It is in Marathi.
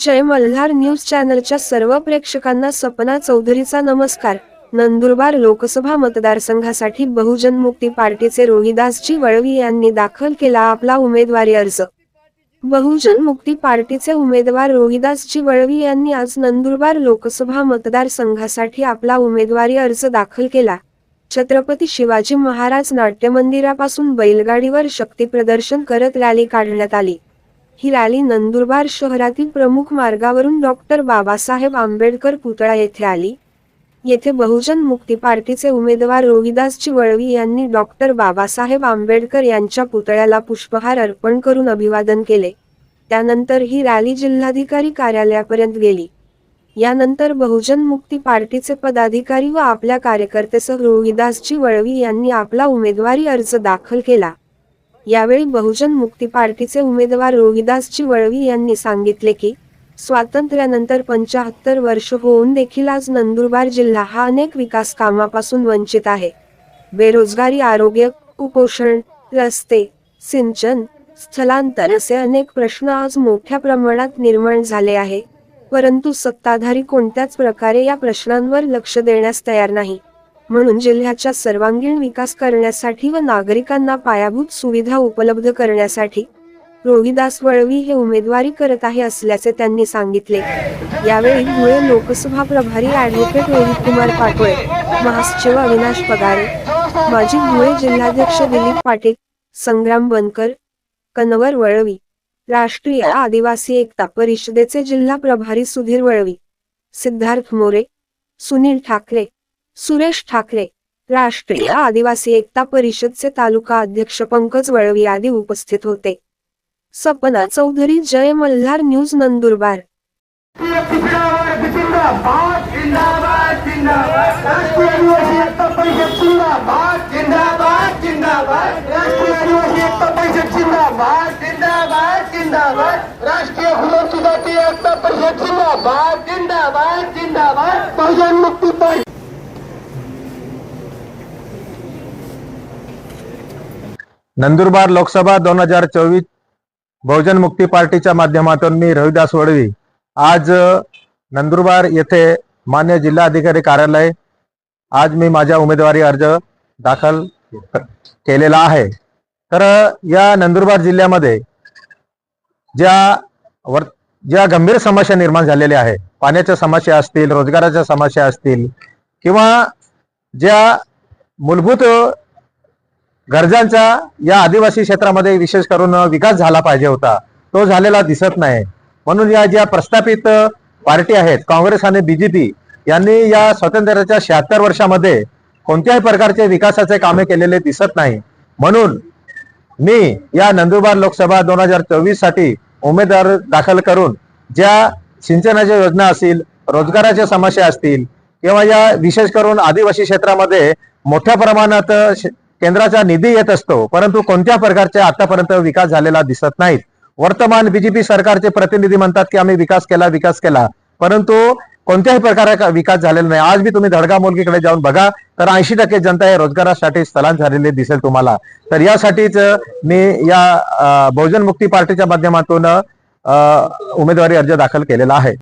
जय मल्हार न्यूज चॅनलच्या सर्व प्रेक्षकांना सपना चौधरीचा नमस्कार. नंदुरबार लोकसभा मतदारसंघासाठी बहुजन मुक्ती पार्टीचे रोहिदासजी वळवी यांनी दाखल केला आपला उमेदवारी अर्ज. बहुजन मुक्ती पार्टीचे उमेदवार रोहिदासजी वळवी यांनी आज नंदुरबार लोकसभा मतदारसंघासाठी आपला उमेदवारी अर्ज दाखल केला. छत्रपती शिवाजी महाराज नाट्य मंदिरापासून बैलगाडीवर शक्ती प्रदर्शन करत रॅली काढण्यात आली. ही रॅली नंदुरबार शहरातील प्रमुख मार्गावरून डॉक्टर बाबासाहेब आंबेडकर पुतळा येथे आली. येथे बहुजन मुक्ती पार्टीचे उमेदवार रोहिदासजी वळवी यांनी डॉक्टर बाबासाहेब आंबेडकर यांच्या पुतळ्याला पुष्पहार अर्पण करून अभिवादन केले. त्यानंतर ही रॅली जिल्हाधिकारी कार्यालयापर्यंत गेली. यानंतर बहुजन मुक्ती पार्टीचे पदाधिकारी व आपल्या कार्यकर्तेसह रोहिदासजी वळवी यांनी आपला उमेदवारी अर्ज दाखल केला. यावेळी बहुजन मुक्ती पार्टीचे उमेदवार रोहिदासजी वळवी यांनी सांगितले की स्वातंत्र्यानंतर पंचाहत्तर वर्ष होऊन देखील आज नंदुरबार जिल्हा हा अनेक विकास कामापासून वंचित आहे. बेरोजगारी आरोग्य कुपोषण रस्ते सिंचन स्थलांतर असे अनेक प्रश्न आज मोठ्या प्रमाणात निर्माण झाले आहे. परंतु सत्ताधारी कोणत्याच प्रकारे या प्रश्नांवर लक्ष देण्यास तयार नाही. म्हणून जिल्ह्याच्या सर्वांगीण विकास करण्यासाठी व नागरिकांना पायाभूत सुविधा उपलब्ध करण्यासाठी रोहिदास वळवी हे उमेदवारी करत आहे असल्याचे त्यांनी सांगितले. यावेळी धुळे लोकसभा प्रभारी ऍडव्होकेट रोहित कुमार पाटोळे महासचिव अविनाश पगारे माजी धुळे जिल्हाध्यक्ष दिलीप पाटील संग्राम बनकर कनवर वळवी राष्ट्रीय आदिवासी एकता परिषदेचे जिल्हा प्रभारी सुधीर वळवी सिद्धार्थ मोरे सुनील ठाकरे सुरेश ठाकरे राष्ट्रीय आदिवासी एकता परिषदचे तालुका अध्यक्ष पंकज वळवी आदी उपस्थित होते. सपना चौधरी जय मल्हार न्यूज नंदुरबार. राष्ट्रीय आदिवासी एकता परिषद जिंदाबाद जिंदाबाद. जिंदाबाद राष्ट्रीय आदिवासी एकता परिषद जिंदाबाद जिंदाबाद जिंदाबाद राष्ट्रीय हुलर जाती एकता परिषद जिंदाबाद जिंदाबाद जिंदाबाद बहुजन मुक्ती पार्टी नंदुरबार लोकसभा दोन हजार चोवीस बहुजन मुक्ती पार्टीच्या माध्यमातून मी रविदास वडवी. आज नंदुरबार येथे मान्य जिल्हाधिकारी कार्यालय आज मी माझा उमेदवारी अर्ज दाखल केलेला आहे. तर या नंदुरबार जिल्ह्यामध्ये ज्या वर ज्या गंभीर समस्या निर्माण झालेल्या आहे पाण्याच्या समस्या असतील रोजगाराच्या समस्या असतील किंवा ज्या मूलभूत गरजांचा या आदिवासी क्षेत्रामध्ये विशेष करून विकास झाला पाहिजे होता. तो झालेला दिसत नाही. म्हणून या ज्या प्रस्थापित पार्टी आहेत काँग्रेस आणि बीजेपी यांनी या स्वातंत्र्याच्या शहात्तर वर्षामध्ये कोणत्याही प्रकारचे विकासाचे कामे केलेले दिसत नाही. म्हणून मी या नंदुरबार लोकसभा दोन हजार चोवीससाठी उमेदवार दाखल करून ज्या सिंचनाच्या योजना असतील रोजगाराच्या समस्या असतील किंवा या विशेष करून आदिवासी क्षेत्रामध्ये मोठ्या प्रमाणात केंद्राचा निधी येत असतो परंतु कोणत्या प्रकारचे आतापर्यंत विकास झालेला दिसत नाहीत. वर्तमान बीजेपी सरकारचे प्रतिनिधी म्हणतात की आम्ही विकास केला विकास केला. परंतु कोणत्याही प्रकारे विकास झालेला नाही. आज बी तुम्ही धडगा मुलगीकडे जाऊन बघा तर ऐंशी टक्के जनता हे रोजगारासाठी स्थलांतर झालेले दिसेल तुम्हाला. तर यासाठीच मी या बहुजन मुक्ती पार्टीच्या माध्यमातून अ, उमेदवारी अर्ज दाखल केलेला आहे.